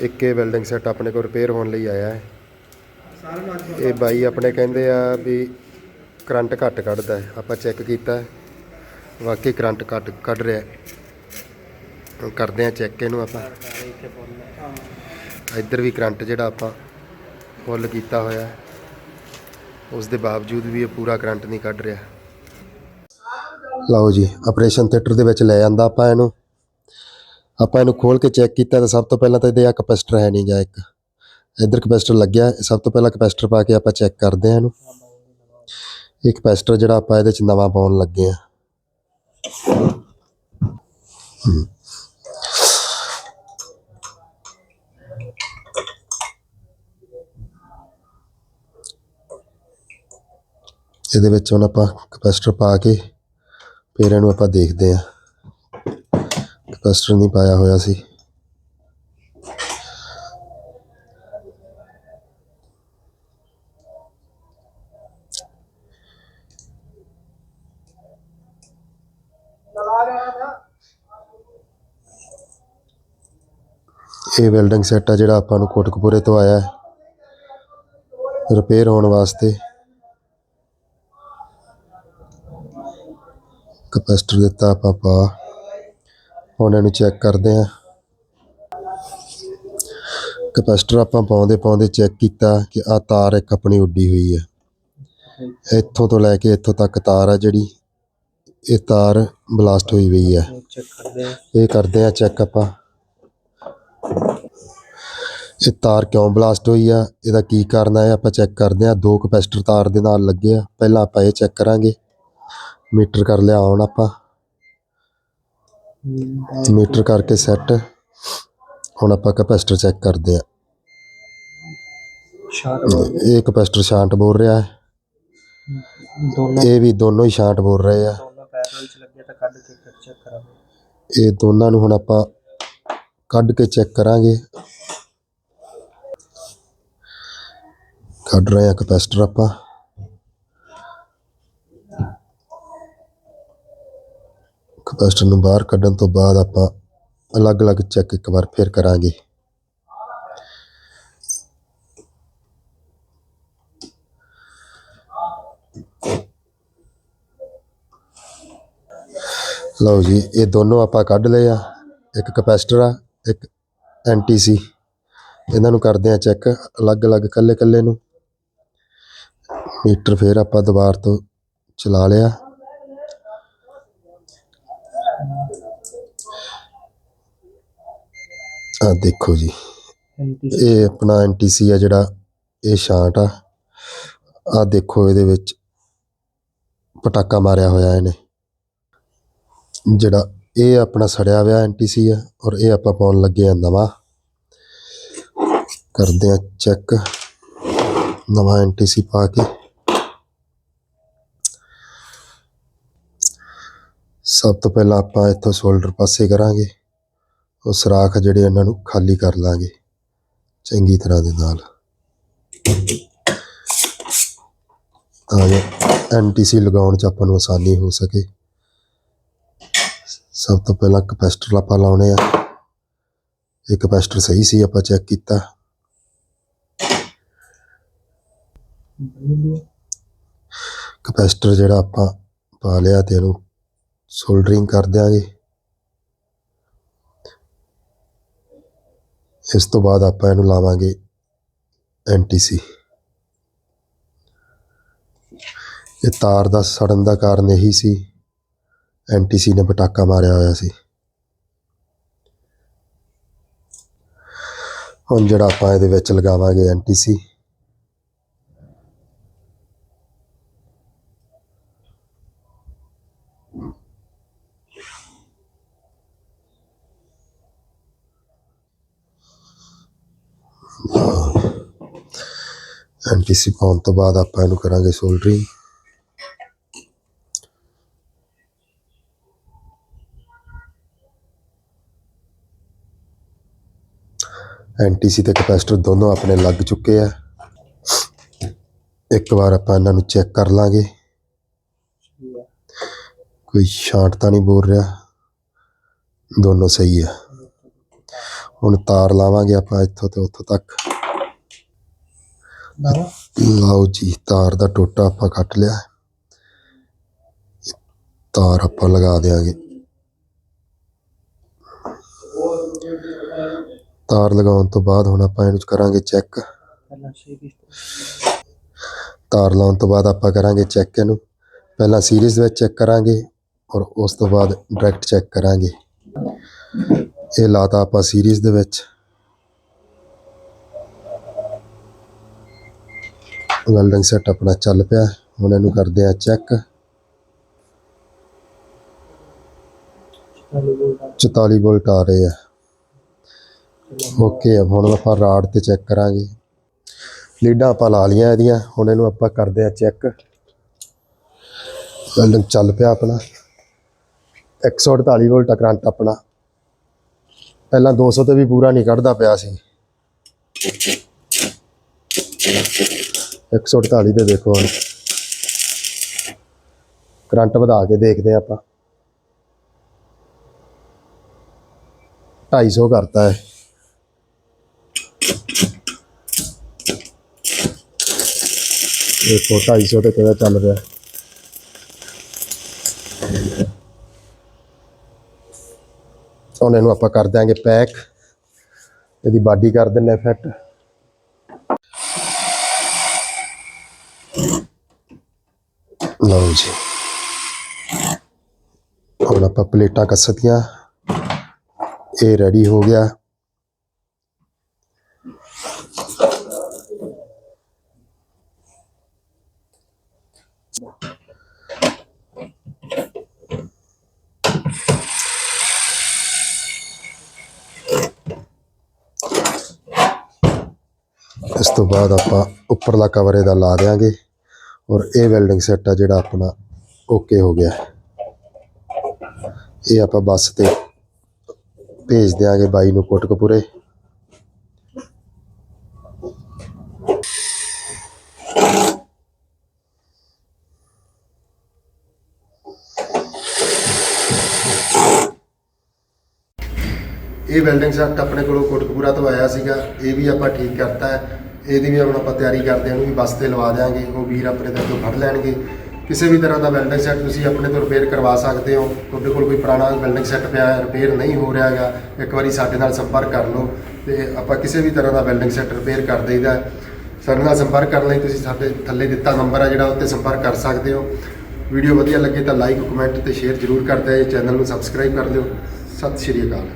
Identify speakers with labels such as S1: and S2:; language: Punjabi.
S1: ਇੱਕ ਇਹ ਵੈਲਡਿੰਗ ਸੈੱਟ ਆਪਣੇ ਕੋਲ ਰਿਪੇਅਰ ਹੋਣ ਲਈ ਆਇਆ ਹੈ। ਇਹ ਬਾਈ ਆਪਣੇ ਕਹਿੰਦੇ ਆ ਵੀ ਕਰੰਟ ਘੱਟ ਕੱਢਦਾ ਹੈ। ਆਪਾਂ ਚੈੱਕ ਕੀਤਾ ਵਾਕਈ ਕਰੰਟ ਘੱਟ ਕੱਢ ਰਿਹਾ ਹੈ। ਕਰਦੇ ਆ ਚੈੱਕ ਇਹਨੂੰ ਆਪਾਂ। ਇੱਧਰ ਵੀ ਕਰੰਟ ਜਿਹੜਾ ਆਪਾਂ ਫੁੱਲ ਕੀਤਾ ਹੋਇਆ ਹੈ। ਉਸ ਦੇ ਬਾਵਜੂਦ ਵੀ ਇਹ ਪੂਰਾ ਕਰੰਟ ਨਹੀਂ ਕੱਢ ਰਿਹਾ। ਲਓ ਜੀ ਆਪਰੇਸ਼ਨ ਥੀਏਟਰ ਦੇ ਵਿੱਚ ਲੈ ਜਾਂਦਾ ਆਪਾਂ ਇਹਨੂੰ। ਆਪਾਂ ਇਹਨੂੰ ਖੋਲ ਕੇ ਚੈੱਕ ਕੀਤਾ ਤਾਂ ਸਭ ਤੋਂ ਪਹਿਲਾਂ ਤਾਂ ਇਹਦੇ ਆ ਕਪੈਸਿਟਰ ਹੈ ਨਹੀਂ ਗਿਆ ਇੱਕ। ਇੱਧਰ ਕਪੈਸਿਟਰ ਲੱਗਿਆ, ਸਭ ਤੋਂ ਪਹਿਲਾਂ ਕਪੈਸਿਟਰ ਪਾ ਕੇ ਆਪਾਂ ਚੈੱਕ ਕਰਦੇ ਹਾਂ ਇਹਨੂੰ। ਇਹ ਕਪੈਸਿਟਰ ਜਿਹੜਾ ਆਪਾਂ ਇਹਦੇ ਚ ਨਵਾਂ ਪਾਉਣ ਲੱਗੇ ਆ ਇਹਦੇ ਵਿੱਚ ਹੁਣ ਆਪਾਂ ਕਪੈਸਿਟਰ ਪਾ ਕੇ ਫਿਰ ਇਹਨੂੰ ਆਪਾਂ ਦੇਖਦੇ ਆ ਕਪੈਸਿਟਰ ਨਹੀਂ ਪਾਇਆ ਹੋਇਆ ਸੀ। ਇਹ ਵੈਲਡਿੰਗ ਸੈੱਟ ਆ ਜਿਹੜਾ ਆਪਾਂ ਨੂੰ ਕੋਟਕਪੂਰੇ ਤੋਂ ਆਇਆ ਹੈ। ਰਿਪੇਅਰ ਹੋਣ ਵਾਸਤੇ। ਕਪੈਸਿਟਰ ਦਿੱਤਾ ਆਪਾਂ ਪਾ। ਹੁਣ ਇਹਨੂੰ ਚੈੱਕ ਕਰਦੇ ਹਾਂ। ਕਪੈਸਿਟਰ ਆਪਾਂ ਪਾਉਂਦੇ ਪਾਉਂਦੇ ਚੈੱਕ ਕੀਤਾ ਕਿ ਆ ਤਾਰ ਇੱਕ ਆਪਣੀ ਉੱਡੀ ਹੋਈ ਹੈ। ਇੱਥੋਂ ਤੋਂ ਲੈ ਕੇ ਇੱਥੋਂ ਤੱਕ ਤਾਰ ਆ ਜਿਹੜੀ, ਇਹ ਤਾਰ ਬਲਾਸਟ ਹੋਈ ਹੋਈ ਹੈ। ਇਹ ਕਰਦੇ ਆ ਚੈੱਕ ਆਪਾਂ। ਇਹ ਤਾਰ ਕਿਉਂ ਬਲਾਸਟ ਹੋਈ ਆ, ਇਹਦਾ ਕੀ ਕਾਰਨ ਆ ਆਪਾਂ ਚੈੱਕ ਕਰਦੇ ਆ ਦੋ ਕਪੈਸਿਟਰ ਤਾਰ ਦੇ ਨਾਲ ਲੱਗੇ ਆ। ਪਹਿਲਾਂ ਆਪਾਂ ਇਹ ਚੈੱਕ ਕਰਾਂਗੇ। ਮੀਟਰ ਕਰ ਲਿਆ, ਆਉਣ ਆਪਾਂ। ਮੀਟਰ ਕਰਕੇ ਸੈੱਟ ਹੁਣ ਆਪਾਂ ਕਪੈਸਿਟਰ ਚੈੱਕ ਕਰਦੇ ਆ
S2: ਸ਼ਾਰਟ
S1: ਇਹ ਕਪੈਸਿਟਰ ਸ਼ਾਂਟ ਬੋਲ ਰਿਹਾ ਹੈ।
S2: ਦੋਨੋਂ
S1: ਇਹ ਵੀ ਦੋਨੋਂ ਹੀ ਸ਼ਾਂਟ ਬੋਲ ਰਹੇ ਆ। ਇਹ ਦੋਨਾਂ ਨੂੰ ਹੁਣ ਆਪਾਂ ਕੱਢ ਕੇ ਚੈੱਕ ਕਰਾਂਗੇ। ਕੱਢ ਰਹੇ ਆ ਕਪੈਸਿਟਰ ਆਪਾਂ। ਕਪੈਸਿਟਰ ਨੂੰ ਬਾਹਰ ਕੱਢਣ ਤੋਂ ਬਾਅਦ ਆਪਾਂ ਅਲੱਗ-ਅਲੱਗ ਚੈੱਕ ਇੱਕ ਵਾਰ ਫਿਰ ਕਰਾਂਗੇ। ਲਓ ਜੀ, ਇਹ ਦੋਨੋਂ ਆਪਾਂ ਕੱਢ ਲਏ ਆ। ਇੱਕ ਕਪੈਸਿਟਰ ਆ, ਇੱਕ ਐਨਟੀਸੀ ਇਹਨਾਂ ਨੂੰ ਕਰਦੇ ਆ ਚੈੱਕ ਅਲੱਗ-ਅਲੱਗ ਕੱਲੇ-ਕੱਲੇ ਨੂੰ। ਮੀਟਰ ਫੇਰ ਆਪਾਂ ਦੁਬਾਰ ਤੋਂ ਚਲਾ ਲਿਆ। ਆ ਦੇਖੋ ਜੀ। ਇਹ ਆਪਣਾ ਐਨਟੀਸੀ ਆ ਜਿਹੜਾ ਇਹ ਸ਼ਾਂਟ ਆ। ਆ ਦੇਖੋ ਇਹਦੇ ਵਿੱਚ ਪਟਾਕਾ ਮਾਰਿਆ ਹੋਇਆ ਇਹਨੇ। ਜਿਹੜਾ ਇਹ ਆਪਣਾ ਸੜਿਆ ਹੋਇਆ ਐਨਟੀਸੀ ਆ ਔਰ ਇਹ ਆਪਾਂ ਪਾਉਣ ਲੱਗੇ ਆ ਨਵਾਂ। ਕਰਦੇ ਆ ਚੈੱਕ। ਨਵਾਂ ਐਨਟੀਸੀ ਪਾ ਕੇ। ਸਭ ਤੋਂ ਪਹਿਲਾਂ ਆਪਾਂ ਇੱਥੋਂ ਸ਼ੋਲਡਰ ਪਾਸੇ ਕਰਾਂਗੇ। ਉਹ ਸਰਾਖ ਜਿਹੜੇ ਇਹਨਾਂ ਨੂੰ ਖਾਲੀ ਕਰ ਲਾਂਗੇ। ਚੰਗੀ ਤਰ੍ਹਾਂ ਦੇ ਨਾਲ। ਤਾਂ ਜੋ ਐਨਟੀਸੀ ਲਗਾਉਣ 'ਚ ਆਪਾਂ ਨੂੰ ਆਸਾਨੀ ਹੋ ਸਕੇ। ਸਭ ਤੋਂ ਪਹਿਲਾਂ ਕਪੈਸਿਟਰ ਆਪਾਂ ਲਾਉਣੇ ਆ। ਇਹ ਕਪੈਸਿਟਰ ਸਹੀ ਸੀ, ਆਪਾਂ ਚੈੱਕ ਕੀਤਾ। ਕਪੈਸਿਟਰ ਜਿਹੜਾ ਆਪਾਂ ਪਾ ਲਿਆ ਤੇ ਇਹਨੂੰ ਸੋਲਡਰਿੰਗ ਕਰ ਦਿਆਂਗੇ। ਇਸ ਤੋਂ ਬਾਅਦ ਆਪਾਂ ਇਹਨੂੰ ਲਾਵਾਂਗੇ ਐਨਟੀਸੀ ਇਹ ਤਾਰ ਦਾ ਸੜਨ ਦਾ ਕਾਰਨ ਇਹੀ ਸੀ। ਐਨਟੀਸੀ ਨੇ ਪਟਾਕਾ ਮਾਰਿਆ ਹੋਇਆ ਸੀ। ਹੁਣ ਜਿਹੜਾ ਆਪਾਂ ਇਹਦੇ ਵਿੱਚ ਲਗਾਵਾਂਗੇ ਐਨਟੀਸੀ ਐਨਟੀਸੀ ਪਾਉਣ ਤੋਂ ਬਾਅਦ ਆਪਾਂ ਇਹਨੂੰ ਕਰਾਂਗੇ ਸੋਲਡਰਿੰਗ ਐਨਟੀਸੀ ਤੇ ਕੈਪੈਸਿਟਰ ਦੋਨੋਂ ਆਪਣੇ ਲੱਗ ਚੁੱਕੇ ਆ। ਇੱਕ ਵਾਰ ਆਪਾਂ ਇਹਨਾਂ ਨੂੰ ਚੈੱਕ ਕਰ ਲਾਂਗੇ। ਕੋਈ ਸ਼ਾਂਟ ਤਾਂ ਨਹੀਂ ਬੋਲ ਰਿਹਾ। ਦੋਨੋਂ ਸਹੀ ਆ। ਹੁਣ ਤਾਰ ਲਾਵਾਂਗੇ ਆਪਾਂ ਇੱਥੋਂ ਤੇ ਉੱਥੋਂ ਤੱਕ।
S2: ਬਾਬਾ
S1: ਲਓ ਜੀ ਤਾਰ ਦਾ ਟੋਟਾ ਆਪਾਂ ਕੱਟ ਲਿਆ। ਤਾਰ ਆਪਾਂ ਲਗਾ ਦੇਾਂਗੇ ਤਾਰ ਲਗਾਉਣ ਤੋਂ ਬਾਅਦ ਹੁਣ ਆਪਾਂ ਇਹਨੂੰ ਕਰਾਂਗੇ ਚੈੱਕ। ਤਾਰ ਲਾਉਣ ਤੋਂ ਬਾਅਦ ਆਪਾਂ ਕਰਾਂਗੇ ਚੈੱਕ ਇਹਨੂੰ। ਪਹਿਲਾਂ ਸੀਰੀਜ਼ ਵਿੱਚ ਚੈੱਕ ਕਰਾਂਗੇ ਔਰ ਉਸ ਤੋਂ ਬਾਅਦ ਡਾਇਰੈਕਟ ਚੈੱਕ ਕਰਾਂਗੇ। ਇਹ ਲਾਤਾ ਆਪਾਂ ਸੀਰੀਜ਼ ਦੇ ਵਿੱਚ। ਵੈਲਡਿੰਗ ਸੈੱਟ ਆਪਣਾ ਚੱਲ ਪਿਆ। ਹੁਣ ਇਹਨੂੰ ਕਰਦੇ ਆ ਚੈੱਕ
S2: ਚਾਲੂ ਬੋਲਦਾ
S1: 44 ਵੋਲਟ ਆ ਰਹੇ ਆ। ਓਕੇ ਹੁਣ ਆਪਾਂ ਰਾਡ ਤੇ ਚੈੱਕ ਕਰਾਂਗੇ। ਲੀਡਾਂ ਆਪਾਂ ਲਾ ਲੀਆਂ ਇਹਦੀਆਂ। ਹੁਣ ਇਹਨੂੰ ਆਪਾਂ ਕਰਦੇ ਆ ਚੈੱਕ ਵੈਲਡਿੰਗ ਚੱਲ ਪਿਆ ਆਪਣਾ। 148 ਵੋਲਟ ਕਰੰਟ ਆਪਣਾ। ਪਹਿਲਾਂ 200 ਤੇ ਵੀ ਪੂਰਾ ਨਹੀਂ ਕੱਢਦਾ ਪਿਆ ਸੀ। 148 ਤੇ ਦੇਖੋ ਹੁਣ। ਕਰੰਟ ਵਧਾ ਕੇ ਦੇਖਦੇ ਹਾਂ ਆਪਾਂ। 250 ਕਰਤਾ ਹੈ। ਦੇਖੋ 250 ਤੇ ਕਿਵੇਂ ਚੱਲ ਰਿਹਾ। ਹੁਣ ਇਹਨੂੰ ਆਪਾਂ ਕਰ ਦਿਆਂਗੇ ਪੈਕ। ਇਹਦੀ ਬਾਡੀ ਕਰ ਦਿੰਨੇ ਫਿੱਟ ਲਓ ਜੀ ਹੁਣ ਆਪਾਂ ਪਲੇਟਾਂ ਕੱਸਤੀਆਂ ਇਹ ਰੈਡੀ ਹੋ ਗਿਆ ਇਸ ਤੋਂ ਬਾਅਦ ਆਪਾਂ ਉੱਪਰਲਾ ਕਵਰ ਇਹਦਾ ਲਾ ਦੇਾਂਗੇ ਔਰ ਇਹ ਵੈਲਡਿੰਗ ਸੈੱਟ ਆ ਜਿਹੜਾ ਆਪਣਾ ਓਕੇ ਹੋ ਗਿਆ। ਇਹ ਆਪਾਂ ਬੱਸ ਤੇ ਭੇਜ ਦਿਆਂਗੇ ਬਾਈ ਨੂੰ ਕੋਟਕਪੂਰੇ। ਇਹ ਵੈਲਡਿੰਗ ਸੈੱਟ ਆਪਣੇ ਕੋਲੋਂ ਕੋਟਕਪੂਰਾ ਤੋਂ ਆਇਆ ਸੀਗਾ। ਇਹ ਵੀ ਆਪਾਂ ਠੀਕ ਕਰਤਾ ਹੈ। ਇਹਦੀ ਵੀ ਹੁਣ ਆਪਾਂ ਤਿਆਰੀ ਕਰਦੇ ਹਾਂ ਉਹਨੂੰ ਵੀ ਬੱਸ ਤੇ ਲਵਾ ਦਿਆਂਗੇ, ਉਹ ਵੀਰ ਆਪਣੇ ਤੋਂ ਫੜ ਲੈਣਗੇ। ਕਿਸੇ ਵੀ ਤਰ੍ਹਾਂ ਦਾ ਵੈਲਡਿੰਗ ਸੈੱਟ ਤੁਸੀਂ ਆਪਣੇ ਤੋਂ ਰਿਪੇਅਰ ਕਰਵਾ ਸਕਦੇ ਹੋ। ਤੁਹਾਡੇ ਕੋਲ ਕੋਈ ਪੁਰਾਣਾ ਵੈਲਡਿੰਗ ਸੈੱਟ ਪਿਆ ਹੈ ਰਿਪੇਅਰ ਨਹੀਂ ਹੋ ਰਿਹਾ ਹੈਗਾ, ਇੱਕ ਵਾਰੀ ਸਾਡੇ ਨਾਲ ਸੰਪਰਕ ਕਰ ਲਓ ਤੇ ਆਪਾਂ ਕਿਸੇ ਵੀ ਤਰ੍ਹਾਂ ਦਾ ਵੈਲਡਿੰਗ ਸੈੱਟ ਰਿਪੇਅਰ ਕਰ ਦੇਈਦਾ ਸਾਡੇ ਨਾਲ ਸੰਪਰਕ ਕਰਨ ਲਈ ਤੁਸੀਂ ਸਾਡੇ ਥੱਲੇ ਦਿੱਤਾ ਨੰਬਰ ਆ ਜਿਹੜਾ ਉੱਤੇ ਸੰਪਰਕ ਕਰ ਸਕਦੇ ਹੋ। ਵੀਡੀਓ ਵਧੀਆ ਲੱਗੇ ਤਾਂ ਲਾਈਕ ਕਮੈਂਟ ਤੇ ਸ਼ੇਅਰ ਜ਼ਰੂਰ ਕਰ ਦਿਓ ਚੈਨਲ ਨੂੰ ਸਬਸਕ੍ਰਾਈਬ ਕਰ ਦਿਓ ਸਤਿ ਸ਼੍ਰੀ ਅਕਾਲ।